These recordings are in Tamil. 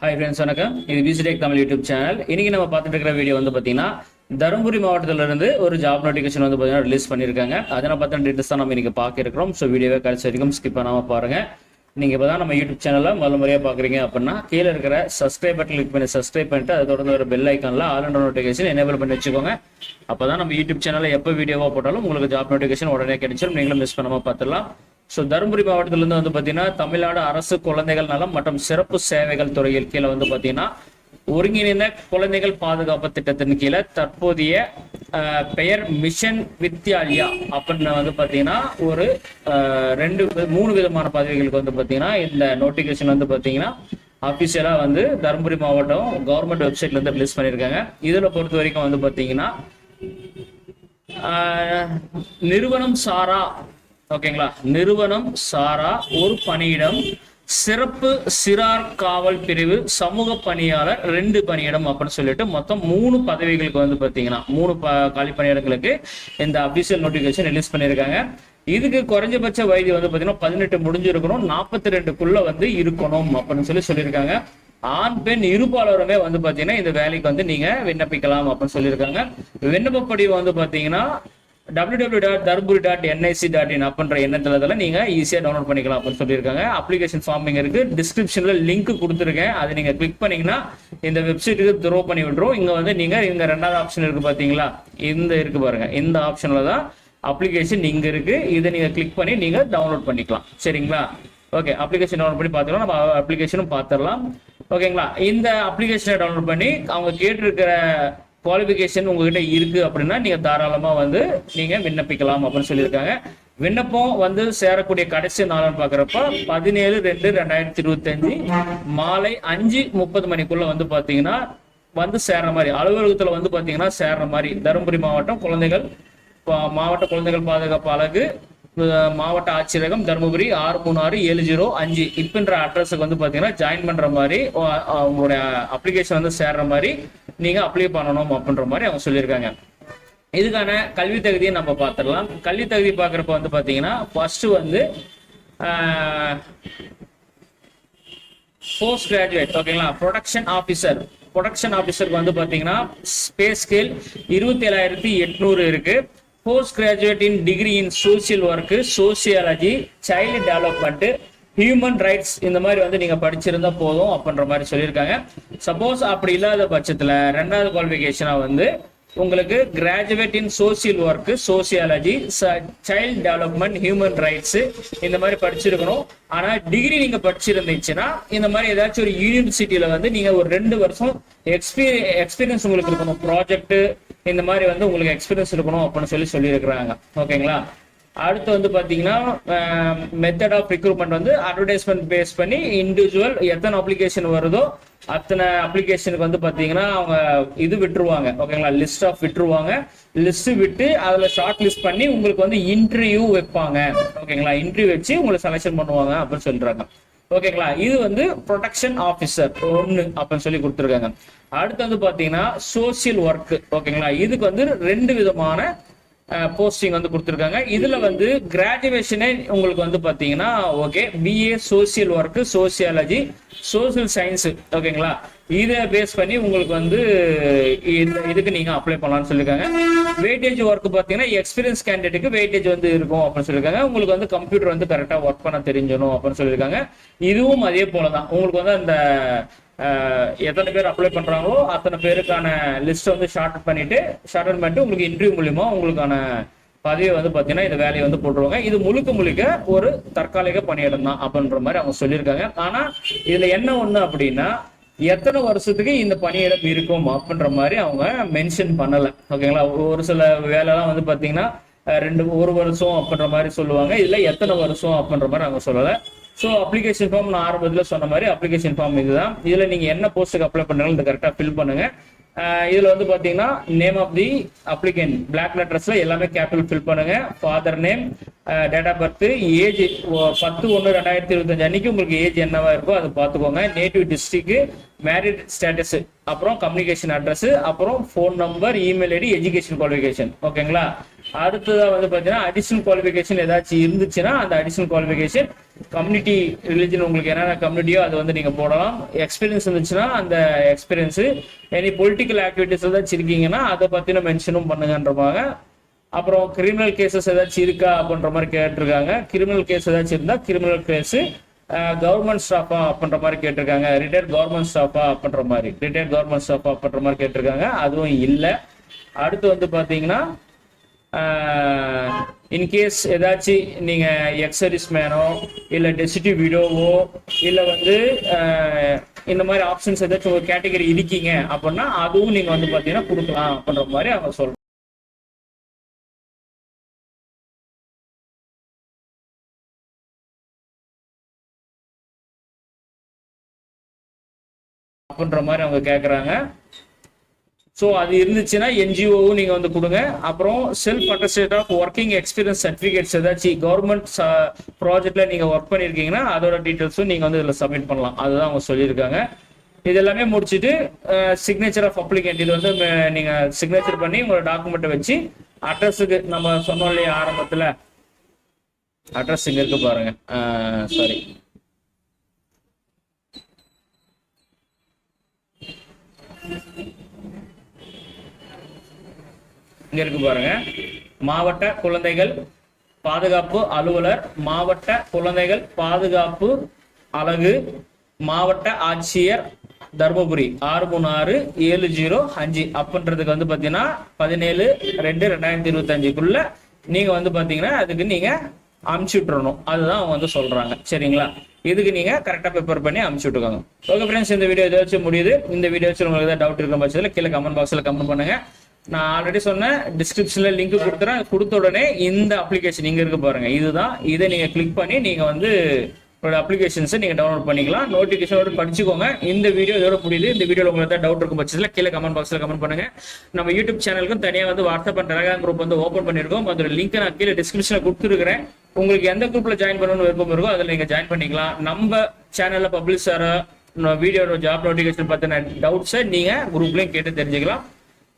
ஹாய் ஃப்ரெண்ட்ஸ் வணக்கம். இது பிசிடெக் தமிழ் யூடியூப் சேனல். இன்னைக்கு நம்ம பார்த்துட்டு இருக்கிற வீடியோ வந்து பார்த்தீங்கன்னா தருமபுரி மாவட்டத்துல இருந்து ஒரு ஜாப் நோட்டிஃபிகேஷன் வந்து பார்த்தீங்கன்னா ரிலீஸ் பண்ணியிருக்காங்க. அதை பார்த்து டீட்டெயில்ஸ் தான் நம்ம இன்னைக்கு பார்க்கிருக்கிறோம் ஸோ வீடியோவை கடைசி வரைக்கும் ஸ்கிப் பண்ணாமல் பாருங்க. நீங்க இப்போ தான் நம்ம யூடியூப் சேனலை முதல் முறையாக பார்க்குறீங்க அப்படின்னா கீழே இருக்கிற சப்ஸ்கிரைப் பட்டன் கிளிக் பண்ணி சப்ஸ்கிரைப் பண்ணிட்டு அதை தொடர்ந்து ஒரு பெல் ஐக்கானில் ஆல் அண்ட் நோட்டிஃபிகேஷன் எனேபிள் பண்ணி வச்சுக்கோங்க. அப்போ தான் நம்ம யூடியூப் சேனலில் எப்போ வீடியோவாக போட்டாலும் உங்களுக்கு ஜாப் நோட்டிஃபிகேஷன் உடனே கிடைச்சிடும் நீங்களும் மிஸ் பண்ணாமல் பார்த்துடலாம். ஸோ தருமபுரி மாவட்டத்திலேருந்து வந்து பார்த்தீங்கன்னா தமிழ்நாடு அரசு குழந்தைகள் நலம் மற்றும் சிறப்பு சேவைகள் துறையில் கீழே வந்து பார்த்தீங்கன்னா ஒருங்கிணைந்த குழந்தைகள் பாதுகாப்பு திட்டத்தின் கீழே தற்போதைய பெயர் மிஷன் வித்யாலயா அப்படின்னு வந்து பார்த்தீங்கன்னா ஒரு ரெண்டு மூணு விதமான பதவிகளுக்கு வந்து பார்த்தீங்கன்னா இந்த நோட்டிஃபிகேஷன் வந்து பார்த்தீங்கன்னா அஃபிஷியலாக வந்து தருமபுரி மாவட்டம் கவர்மெண்ட் வெப்சைட்ல இருந்து ரிலீஸ் பண்ணியிருக்காங்க. இதில் பொறுத்த வரைக்கும் வந்து பார்த்தீங்கன்னா ஆஹ் நிறுவனம் சாரா ஓகேங்களா? நிறுவனம் சாரா ஒரு பணியிடம் சிறப்பு சிறார் காவல் பிரிவு சமூக பணியாளர் ரெண்டு பணியிடம் அப்படின்னு சொல்லிட்டு மொத்தம் மூணு பதவிகளுக்கு வந்து பாத்தீங்கன்னா மூணு ப காலி பணியிடங்களுக்கு இந்த அபிஷியல் நோட்டிபிகேஷன் ரிலீஸ் பண்ணியிருக்காங்க. இதுக்கு குறைஞ்சபட்ச வயது வந்து பாத்தீங்கன்னா பதினெட்டு முடிஞ்சிருக்கணும் நாற்பத்தி ரெண்டுக்குள்ள வந்து இருக்கணும் அப்படின்னு சொல்லி சொல்லியிருக்காங்க. ஆண் பெண் இருபாலருமே வந்து பாத்தீங்கன்னா இந்த வேலைக்கு வந்து நீங்க விண்ணப்பிக்கலாம் அப்படின்னு சொல்லியிருக்காங்க. விண்ணப்ப படிவம் வந்து பாத்தீங்கன்னா டபிள்யூ டபிள்யூ டாட் தர்புரி டாட் என்ஐசி டாட் இன் அப்படின்ற எண்ணத்துல நீங்க ஈஸியா டவுன்லோட் பண்ணிக்கலாம் அப்படின்னு சொல்லியிருக்காங்க. அப்ளிகேஷன் ஃபார்ம் இங்க இருக்கு. டிஸ்கிரிப்ஷன்ல லிங்க் கொடுத்துருக்கேன். அதை நீங்க கிளிக் பண்ணீங்கன்னா இந்த வெப்சைட்டுக்கு த்ரோ பண்ணி விட்டுரும். இங்க வந்து நீங்க இங்க ரெண்டாவது ஆப்ஷன் இருக்கு பாத்தீங்களா? இந்த இருக்கு பாருங்க. இந்த ஆப்ஷன்ல தான் அப்ளிகேஷன் இங்க இருக்கு. இதை நீங்க கிளிக் பண்ணி நீங்க டவுன்லோட் பண்ணிக்கலாம். சரிங்களா? ஓகே அப்ளிகேஷன் டவுன்லோட் பண்ணி பார்த்துக்கலாம். நம்ம அப்ளிகேஷனும் பார்த்துடலாம். ஓகேங்களா இந்த அப்ளிகேஷனை டவுன்லோட் பண்ணி அவங்க கேட்டிருக்கிற குவாலிஃபிகேஷன் உங்ககிட்ட இருக்கு அப்படின்னா நீங்க தாராளமா வந்து நீங்க விண்ணப்பிக்கலாம் அப்படின்னு சொல்லியிருக்காங்க. விண்ணப்பம் வந்து சேரக்கூடிய கடைசி நாள்னு பாக்குறப்ப பதினேழு ரெண்டு ரெண்டாயிரத்தி இருபத்தஞ்சு மாலை அஞ்சு முப்பது மணிக்குள்ள வந்து பாத்தீங்கன்னா வந்து சேர்ற மாதிரி அலுவலகத்துல வந்து பாத்தீங்கன்னா சேர்ற மாதிரி. தருமபுரி மாவட்டம் குழந்தைகள் பா- மாவட்ட குழந்தைகள் பாதுகாப்பு அழகு மாவட்ட ஆட்சியரகம் தருமபுரி ஆறு மூணு ஆறு ஏழு ஜீரோ அஞ்சு. இப்பன்ற அட்ரஸுக்கு வந்து பாத்தீங்கன்னா ஜாயின் பண்ற மாதிரி உங்களுடைய அப்ளிகேஷன் வந்து சேர்ற மாதிரி நீங்க அப்ளை பண்ணணும் அப்படின்ற மாதிரி அவங்க சொல்லியிருக்காங்க. இதுக்கான கல்வி தகுதியை நம்ம பார்த்துடலாம். கல்வி தகுதி பார்க்குறப்ப வந்து பார்த்தீங்கன்னா ஃபர்ஸ்ட் வந்து போஸ்ட் கிராஜுவேட் ஓகேங்களா ப்ரொடக்ஷன் ஆஃபீஸர் ப்ரொடக்ஷன் ஆஃபீஸருக்கு வந்து பார்த்தீங்கன்னா ஸ்பேஸ் ஸ்கேல் இருபத்தி ஏழாயிரத்தி எட்நூறு இருக்கு. Post graduate in degree in social work sociology child development human rights இந்த மாதிரி வந்து நீங்க படிச்சிருந்தா போதும் அப்படின்ற மாதிரி சொல்லியிருக்காங்க. சப்போஸ் அப்படி இல்லாத பட்சத்தில் ரெண்டாவது குவாலிஃபிகேஷனாக வந்து உங்களுக்கு graduate in social work sociology child development human rights இந்த மாதிரி படிச்சிருக்கணும். ஆனால் டிகிரி நீங்க படிச்சிருந்துச்சுன்னா இந்த மாதிரி ஏதாச்சும் ஒரு யூனிவர்சிட்டியில வந்து நீங்க ஒரு ரெண்டு வருஷம் எக்ஸ்பீரி எக்ஸ்பீரியன்ஸ் உங்களுக்கு இருக்கணும். ப்ராஜெக்ட் இந்த மாதிரி வந்து உங்களுக்கு எக்ஸ்பீரியன்ஸ் இருக்கணும் அப்படின்னு சொல்லி சொல்லியிருக்கிறாங்க. ஓகேங்களா அடுத்து வந்து பார்த்தீங்கன்னா மெத்தட் ஆஃப் ரிக்ரூட்மெண்ட் வந்து அட்வர்டைஸ்மெண்ட் பேஸ் பண்ணி இண்டிவிஜுவல் எத்தனை அப்ளிகேஷன் வருதோ அத்தனை அப்ளிகேஷனுக்கு வந்து பார்த்தீங்கன்னா அவங்க இது விட்டுருவாங்க. ஓகேங்களா லிஸ்ட் ஆஃப் விட்டுருவாங்க. லிஸ்ட் விட்டு அதில் ஷார்ட் லிஸ்ட் பண்ணி உங்களுக்கு வந்து இன்டர்வியூ வைப்பாங்க. ஓகேங்களா இன்டர்வியூ வச்சு உங்களை செலெக்ஷன் பண்ணுவாங்க அப்படின்னு சொல்றாங்க. ஓகேங்களா? இது வந்து ப்ரொடெக்ஷன் ஆஃபீஸர் ஒன்று அப்படின்னு சொல்லி கொடுத்துருக்காங்க. அடுத்து வந்து பார்த்தீங்கன்னா சோசியல் ஒர்க் ஓகேங்களா? இதுக்கு வந்து ரெண்டு விதமான போஸ்டிங் வந்து கொடுத்துருக்காங்க. இதுல வந்து கிராஜுவேஷனே உங்களுக்கு வந்து பாத்தீங்கன்னா okay BA social work sociology social science ஓகேங்களா? இதை பேஸ் பண்ணி உங்களுக்கு வந்து இந்த இதுக்கு நீங்க அப்ளை பண்ணலாம்னு சொல்லியிருக்காங்க வெயிட்டேஜ் ஒர்க் பாத்தீங்கன்னா எக்ஸ்பீரியன்ஸ் கேண்டிடேட்டுக்கு வெயிட்டேஜ் வந்து இருக்கும் அப்படின்னு சொல்லியிருக்காங்க உங்களுக்கு வந்து கம்ப்யூட்டர் வந்து கரெக்டா ஒர்க் பண்ண தெரிஞ்சணும் அப்படின்னு சொல்லியிருக்காங்க இதுவும் அதே போலதான். உங்களுக்கு வந்து அந்த எத்தனை பேர் அப்ளை பண்றாங்களோ அத்தனை பேருக்கான லிஸ்ட் வந்து ஷார்ட் பண்ணிட்டு ஷார்ட் பண்ணிட்டு உங்களுக்கு இன்டர்வியூ மூலியமா உங்களுக்கான பதவியை வந்து பாத்தீங்கன்னா இந்த வேலையை வந்து போட்டுருவாங்க. இது முழுக்க முழுக்க ஒரு தற்காலிக பணியிடம் தான் அப்படின்ற மாதிரி அவங்க சொல்லியிருக்காங்க. ஆனா இதுல என்ன ஒண்ணு அப்படின்னா எத்தனை வருஷத்துக்கு இந்த பணியிடம் இருக்கும் அப்படின்ற மாதிரி அவங்க மென்ஷன் பண்ணல. ஓகேங்களா ஒரு சில வேலைலாம் வந்து பாத்தீங்கன்னா ரெண்டு ஒரு வருஷம் அப்படின்ற மாதிரி சொல்லுவாங்க. இதுல எத்தனை வருஷம் அப்படின்ற மாதிரி அவங்க சொல்லல. ஸோ அப்ளிகேஷன் ஃபார்ம் நான் ஆரம்பத்தில் சொன்ன மாதிரி அப்ளிகேஷன் ஃபார்ம் இதுதான். இதுல நீங்க என்ன போஸ்ட்டுக்கு அப்ளை பண்ணாலும் இந்த கரெக்டாக ஃபில் பண்ணுங்க. இதுல வந்து பாத்தீங்கன்னா name of the applicant block லெட்டர்ஸ்ல எல்லாமே கேபிட்டல் ஃபில் பண்ணுங்க. Father name date of birth age பத்து ஒன்று ரெண்டாயிரத்தி இருபத்தஞ்சு அன்னைக்கு உங்களுக்கு ஏஜ் என்னவா இருக்கோ அதை பார்த்துக்கோங்க. நேட்டிவ் டிஸ்ட்ரிக்ட் மேரிட் ஸ்டேட்டஸ் அப்புறம் கம்யூனிகேஷன் அட்ரஸ் அப்புறம் phone number email ID education qualification ஓகேங்களா அடுத்ததா வந்து பாத்தீங்கன்னா அடிஷனல் குவாலிஃபிகேஷன் ஏதாச்சும் இருந்துச்சுன்னா அந்த அடிஷனல் குவாலிஃபிகேஷன் கம்யூனிட்டி ரிலிஜன் உங்களுக்கு என்னென்ன கம்யூனிட்டியோ அது வந்து நீங்க போடலாம். எக்ஸ்பீரியன்ஸ் இருந்துச்சுன்னா அந்த எக்ஸ்பீரியன்ஸு எனி பொலிட்டிக்கல் ஆக்டிவிட்டீஸ் ஏதாச்சும் இருக்கீங்கன்னா அதை பத்தின மென்ஷனும் பண்ணுங்கன்றவாங்க அப்புறம் கிரிமினல் கேசஸ் ஏதாச்சும் இருக்கா அப்படின்ற மாதிரி கேட்டிருக்காங்க. கிரிமினல் கேஸ் ஏதாச்சும் இருந்தா கிரிமினல் கேஸு கவர்மெண்ட் ஸ்டாஃபா அப்படின்ற மாதிரி கேட்டிருக்காங்க. ரிட்டையர்ட் கவர்மெண்ட் ஸ்டாஃபா அப்படின்ற மாதிரி. ரிட்டையர்ட் கவர்மெண்ட் ஸ்டாஃபா அப்படின்ற மாதிரி கேட்டிருக்காங்க. அதுவும் இல்லை. அடுத்து வந்து பாத்தீங்கன்னா இன்கேஸ் ஏதாச்சும் நீங்க எக்ஸரிஸ் மேனோ இல்ல டெசிட்டி விடோவோ இல்லை வந்து ஆஹ், இந்த மாதிரி ஆப்ஷன்ஸ் ஏதாச்சும் ஒரு கேட்டகரி இருக்கீங்க அப்படின்னா அதுவும் நீங்க வந்து பாத்தீங்கன்னா கொடுக்கலாம் அப்படின்ற மாதிரி அவங்க சொல்றாங்க. அப்படின்ற மாதிரி அவங்க கேட்குறாங்க ஸோ அது இருந்துச்சுன்னா என்ஜிஓவும் நீங்கள் வந்து கொடுங்க. அப்புறம் self attested of working experience certificates ஏதாச்சும் கவர்மெண்ட் ப்ராஜெக்ட்டில் நீங்கள் ஒர்க் பண்ணியிருக்கீங்கன்னா அதோட டீட்டெயில்ஸும் நீங்கள் வந்து இதில் சப்மிட் பண்ணலாம். அதுதான் அவங்க சொல்லியிருக்காங்க. இது எல்லாமே முடிச்சுட்டு சிக்னேச்சர் ஆஃப் அப்ளிகேண்ட் இது வந்து நீங்கள் சிக்னேச்சர் பண்ணி உங்களோட டாக்குமெண்ட்டை வச்சு அட்ரஸுக்கு நம்ம சொன்னோம் இல்லையா ஆரம்பத்தில்? அட்ரஸ் இங்கே இருக்கு பாருங்க. சாரி இங்க இருக்கு பாருங்க. மாவட்ட குழந்தைகள் பாதுகாப்பு அலுவலர் மாவட்ட குழந்தைகள் பாதுகாப்பு அலகு மாவட்ட ஆட்சியர் தருமபுரி. ஆறு மூணு ஆறு ஏழு ஜீரோ அஞ்சு. அப்படின்றதுக்கு வந்து பாத்தீங்கன்னா பதினேழு ரெண்டு ரெண்டாயிரத்தி இருபத்தஞ்சுக்குள்ள நீங்க வந்து பாத்தீங்கன்னா அதுக்கு நீங்க அமுச்சு விட்டுறணும். அதுதான் அவங்க வந்து சொல்றாங்க. சரிங்களா? இதுக்கு நீங்க கரெக்டா ப்ரிப்பேர் பண்ணி அமுச்சு விட்டுக்கோங்க. ஓகே ஃப்ரெண்ட்ஸ் இந்த வீடியோ இதை வச்சு முடியுது இந்த வீடியோ வச்சு உங்களுக்கு ஏதாவது டவுட் இருக்கிற பட்சத்தில் கீழே கமெண்ட் பாக்ஸ்ல கமெண்ட் பண்ணுங்க. நான் ஆல்ரெடி சொன்னேன் டிஸ்கிரிப்ஷன்ல லிங்க் கொடுத்துறேன். கொடுத்த உடனே இந்த அப்ளிகேஷன் இங்க இருக்கு பாருங்க. இதுதான். இதை நீங்க கிளிக் பண்ணி நீங்க வந்து உங்களோட அப்ளிகேஷன்ஸை நீங்க டவுன்லோட் பண்ணிக்கலாம். நோட்டிஃபிகேஷனோட படிச்சுக்கோங்க. இந்த வீடியோ இதோட முடியுது. இந்த வீடியோல உங்களுக்கு ஏதாவது டவுட் இருக்கும் பட்சத்தில் கீழே கமெண்ட் பாக்ஸ்ல கமெண்ட் பண்ணுங்க. நம்ம யூடியூப் சேனலுக்கும் தனியாக வந்து வாட்ஸ்அப் அண்ட் டெலகிராம் குரூப் வந்து ஓப்பன் பண்ணிருக்கோம். அதோட லிங்க் நான் கீழே டிஸ்கிரிப்ஷன்ல கொடுத்துருக்கிறேன். உங்களுக்கு எந்த குரூப்ல ஜாயின் பண்ணணும்னு விருப்பம் இருக்கோ அதில் நீங்க ஜாயின் பண்ணிக்கலாம். நம்ம சேனல்ல பப்ளிஷ் ஆகிற வீடியோட ஜாப் நோட்டிஃபிகேஷன் பற்றின டவுட்ஸை நீங்க குரூப்லேயும் கேட்டு தெரிஞ்சுக்கலாம்.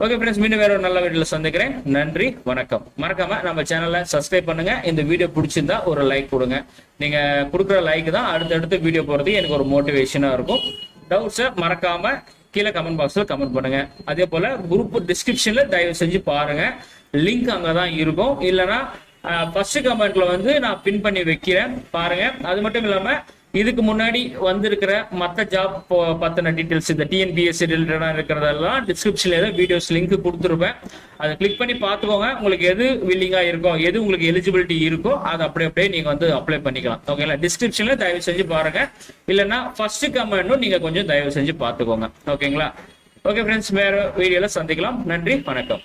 ஓகே ஃப்ரெண்ட்ஸ் மீண்டும் வேற ஒரு நல்ல வீடியோல சந்திக்கிறேன். நன்றி வணக்கம். மறக்காம நம்ம சேனலை சப்ஸ்கிரைப் பண்ணுங்க. இந்த வீடியோ பிடிச்சிருந்தா ஒரு லைக் கொடுங்க. நீங்க கொடுக்குற லைக் தான் அடுத்தடுத்து வீடியோ போறது எனக்கு ஒரு மோட்டிவேஷனா இருக்கும். டவுட்ஸை மறக்காம கீழே கமெண்ட் பாக்ஸ்ல கமெண்ட் பண்ணுங்க. அதே போல குரூப் டிஸ்கிரிப்ஷன்ல தயவு செஞ்சு பாருங்க. லிங்க் அங்கதான் இருக்கும். இல்லைன்னா ஃபர்ஸ்ட் கமெண்ட்ல வந்து நான் பின் பண்ணி வைக்கிறேன். பாருங்க. அது மட்டும் இல்லாம இதுக்கு முன்னாடி வந்திருக்கிற மற்ற ஜாப் பத்தின டீட்டெயில்ஸ் இந்த டிஎன்பிஎஸ்சி ரிலேட்டடாக இருக்கிறதெல்லாம் டிஸ்கிரிப்ஷன்ல ஏதோ வீடியோஸ் லிங்க் கொடுத்துருப்பேன். அதை கிளிக் பண்ணி பார்த்துக்கோங்க. உங்களுக்கு எது வில்லிங்கா இருக்கோ எது உங்களுக்கு எலிஜிபிலிட்டி இருக்கோ அதை அப்படியே அப்படியே நீங்க வந்து அப்ளை பண்ணிக்கலாம். ஓகேங்களா டிஸ்கிரிப்ஷன்ல தயவு செஞ்சு பாருங்க. இல்லைன்னா ஃபர்ஸ்ட் கமெண்ட்டும் நீங்க கொஞ்சம் தயவு செஞ்சு பார்த்துக்கோங்க. ஓகேங்களா ஓகே ஃப்ரெண்ட்ஸ் வேற வீடியோல சந்திக்கலாம். நன்றி வணக்கம்.